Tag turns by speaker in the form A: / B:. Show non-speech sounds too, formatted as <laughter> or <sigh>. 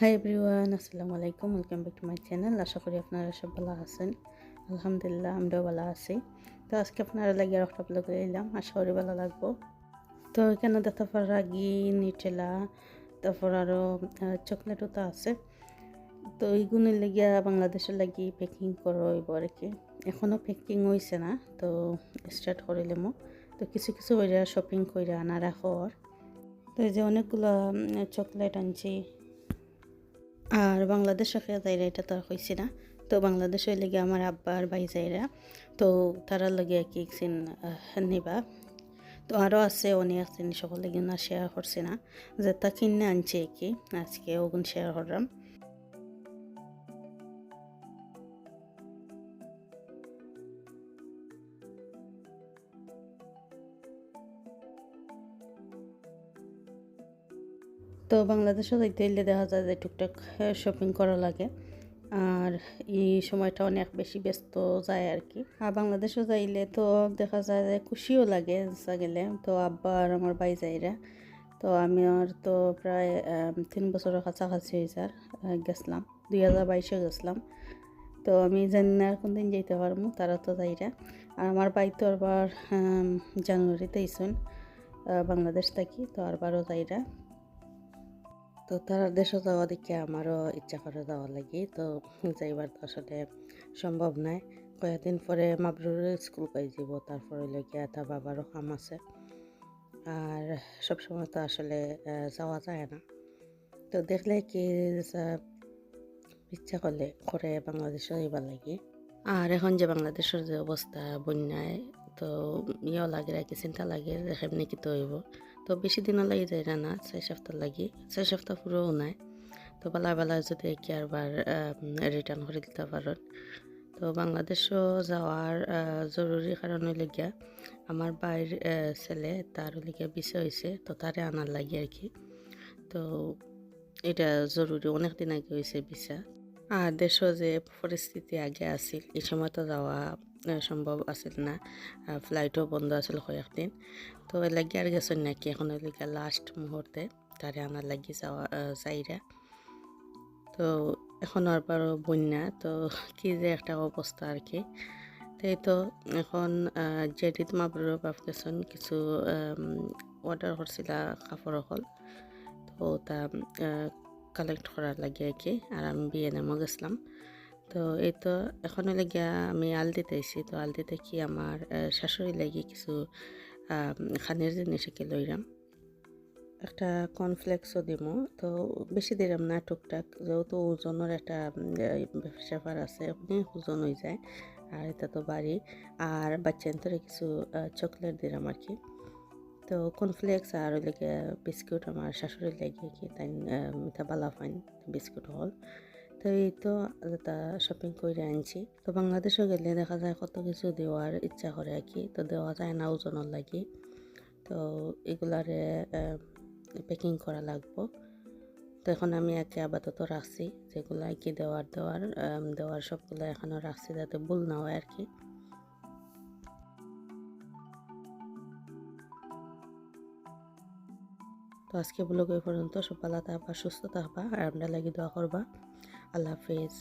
A: High everyone আসসালামু আলাইকুম welcome back to my channel আশা করি আপনারা সব ভালো আছেন। আলহামদুলিল্লাহ, আমরাও ভালো আছি। তো আজকে আপনারা লাগিয়ে একটা ব্লগ এলাম আশা করি ভালো লাগবো। তো এখানে দেখতে পার রাগি নিটেলা তারপর আরও চকলেটও তো আছে। তো এইগুলোর লাগিয়া বাংলাদেশের লাগি প্যাকিং করো আর কি। এখনও প্যাকিং হয়েছে না, তো স্টার্ট করিলামও তো কিছু কিছু ওইরা শপিং করে আনা রাখর তো এই যে অনেকগুলো চকলেট আনছি। আর বাংলাদেশ যাইরা এটা তো আর হয়েছে না। তো বাংলাদেশ লেগে আমার আব্বা আর ভাই যাইরা, তো তারা লগে কি একদিন নিবা। তো আরও আছে, অনেক জিনিস সকলে কিন্তু শেয়ার করছে না। যে তা কিনে আনছে কি, আজকে ওগুন শেয়ার করলাম। তো বাংলাদেশে যাইতে হইলে দেখা যায় যে টুকটাক শপিং করা লাগে। আর এই সময়টা অনেক বেশি ব্যস্ত যায় আর কি। আর বাংলাদেশও যাইলে তো দেখা যায় যে খুশিও লাগে গেলে তো আব্বা আর আমার ভাই যাইরা, তো আমি আর তো প্রায় তিন বছরের কাছাকাছি হয়ে যার গেছিলাম। দুই হাজার বাইশে গেছিলাম। তো আমি জানি না কোন দিন যেতে পারব, তারা তো যাইরা। আর আমার ভাই তো আবার জানুয়ারিতে ইসুন বাংলাদেশ থাকি, তো আরবারও যাইরা। তো তারা দেশে যাওয়া দেখে আমারও ইচ্ছা করে যাওয়া লাগে। তো <laughs> যাইবার তো আসলে সম্ভব নাই। কয়েকদিন পরে মাবরুরের স্কুল পাই যাব, তারপরে লেগে তার বাবারও কাম আছে। আর সবসময় তো আসলে যাওয়া যায় না। তো দেখলে কি ইচ্ছা করলে করে বাংলাদেশে যাইবার লাগে। আর এখন যে বাংলাদেশের যে অবস্থা, বন্যায়, তো ইয়েও লাগে আর কি চিন্তা লাগে এমনি কি তো হইব। তো বেশি দিনও লাগি যায় না ছয় সপ্তাহ লাগি। ছয় সপ্তাহ পুরোও নাই। তো বেলা বেলা যদি কি আরবার রিটার্ন করে দিতে পারেন। তো বাংলাদেশও যাওয়ার জরুরি কারণ হইলে গিয়া আমার বাইর ছেলে, তার লিগে বিষয় হয়েছে তো তারে আনার লাগে আর কি। তো এটা জরুরি, অনেক দিন আগে হয়েছে বিষা আর দেশও যে পরিস্থিতি আগে আছিল, এই সময় তো যাওয়া সম্ভব আছিল না। ফ্লাইটও বন্ধ আছিল কয়েকদিন তো এ লাগি আর গেছেন নাকি এখন এলাকা লাস্ট মুহূর্তে তারে আনার লাগি যাওয়া যাইরা তো এখন আর বারো বন্যা। তো কি যে একটা অবস্থা আর কি। তাই তো এখন জেডিত বাপ গেছেন কিছু অর্ডার করছিল কাপড় হল। তো তা কালেক্ট করার লাগে কি। আর আমি বিয়ে নামও গেছিলাম। তো এই তো এখন গিয়া আমি আলদিতে আইছি। তো আলদিতে কি আমার শাশুড়ি লাগি কিছু খানের জিনিস কি লইরাম। একটা কর্নফ্লেক্সও দিব তো বেশি দিলাম না টুকটাক, যেহেতু ওজনের একটা ব্যাপার আছে, অনেক ওজন হয়ে যায়, আর এটা তো বাড়ি। আর বাচ্চান্তরে কিছু চকলেট দিলাম আর কি। তো কর্নফ্লেক্স আর ওই লেগে বিস্কুট আমার শাশুড়ির লেগে কি, তাই মিঠা বালা ফাইন, বিস্কুট হল। তো এই তো এটা শপিং করে আনছি। তো বাংলাদেশও গেলে দেখা যায় কত কিছু দেওয়ার ইচ্ছা করে আর কি। তো দেওয়া যায় না ওজনের লাগি। তো এগুলারে প্যাকিং করা লাগবো। তো এখন আমি একে আপাতত রাখছি। যেগুলো আর কি দেওয়ার দেওয়ার দেওয়ার সবগুলো এখনও রাখছি যাতে ভুল না হয় আর কি। তো আজকে ব্লগ এই পর্যন্ত সব ভালো থাকবা, সুস্থ থাকবা, আর আমরা লাগি দোয়া করবা। আল্লাহ হাফেজ।